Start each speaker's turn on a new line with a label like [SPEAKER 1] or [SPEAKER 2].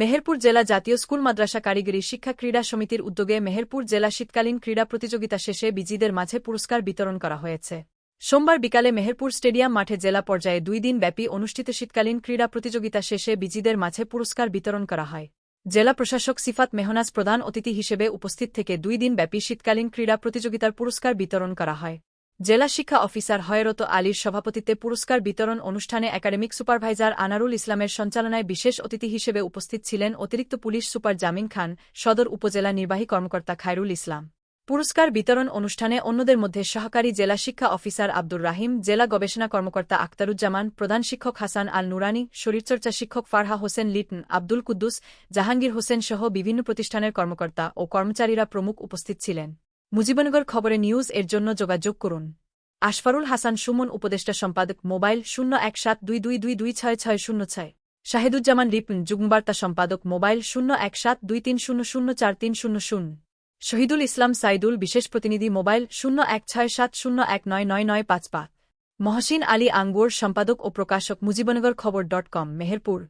[SPEAKER 1] মেহেরপুর জেলা জাতীয় স্কুল মাদ্রাসা কারিগরি শিক্ষা ক্রীড়া সমিতির উদ্যোগে মেহেরপুর জেলা শীতকালীন ক্রীড়া প্রতিযোগিতা শেষে বিজিদের মাঝে পুরস্কার বিতরণ করা হয়েছে। সোমবার বিকালে মেহেরপুর স্টেডিয়াম মাঠে জেলা পর্যায়ে দুই দিন ব্যাপী অনুষ্ঠিত শীতকালীন ক্রীড়া প্রতিযোগিতা শেষে বিজিদের মাঝে পুরস্কার বিতরণ করা হয়। জেলা প্রশাসক সিফাত মেহনাজ প্রধান অতিথি হিসেবে উপস্থিত থেকে দুই দিন ব্যাপী শীতকালীন ক্রীড়া প্রতিযোগিতার পুরস্কার বিতরণ করা হয়। জেলা শিক্ষা অফিসার হয়রত আলীর সভাপতিত্বে পুরস্কার বিতরণ অনুষ্ঠানে একাডেমিক সুপারভাইজার আনারুল ইসলামের সঞ্চালনায় বিশেষ অতিথি হিসেবে উপস্থিত ছিলেন অতিরিক্ত পুলিশ সুপার জামিন খান, সদর উপজেলা নির্বাহী কর্মকর্তা খায়রুল ইসলাম। পুরস্কার বিতরণ অনুষ্ঠানে অন্যদের মধ্যে সহকারী জেলা শিক্ষা অফিসার আব্দুর রাহিম, জেলা গবেষণা কর্মকর্তা আক্তারুজ্জামান প্রধান শিক্ষক হাসান আল নুরানি শরীরচর্চা শিক্ষক ফারহা হোসেন লিটন, আব্দুল কুদ্দুস, জাহাঙ্গীর হোসেন সহ বিভিন্ন প্রতিষ্ঠানের কর্মকর্তা ও কর্মচারীরা প্রমুখ উপস্থিত ছিলেন। মুজিবনগর খবরে নিউজ এর জন্য যোগাযোগ করুন। আশফারুল হাসান সুমন, উপদেষ্টা সম্পাদক, মোবাইল শূন্য এক সাত দুই দুই দুই দুই ছয় ছয় শূন্য ছয়। শাহিদুজ্জামান রিপন, যুগ্মবার্তা সম্পাদক, মোবাইল শূন্য এক সাত দুই তিন শূন্য শূন্য চার তিন শূন্য শূন্য। শহীদুল ইসলাম সাইদুল, বিশেষ প্রতিনিধি, মোবাইল শূন্য এক ছয় সাত শূন্য এক নয় নয় নয় পাঁচ পাঁচ। মহসিন আলী আঙ্গুর, সম্পাদক ও প্রকাশক, মুজিবনগর খবর ডট কম, মেহেরপুর।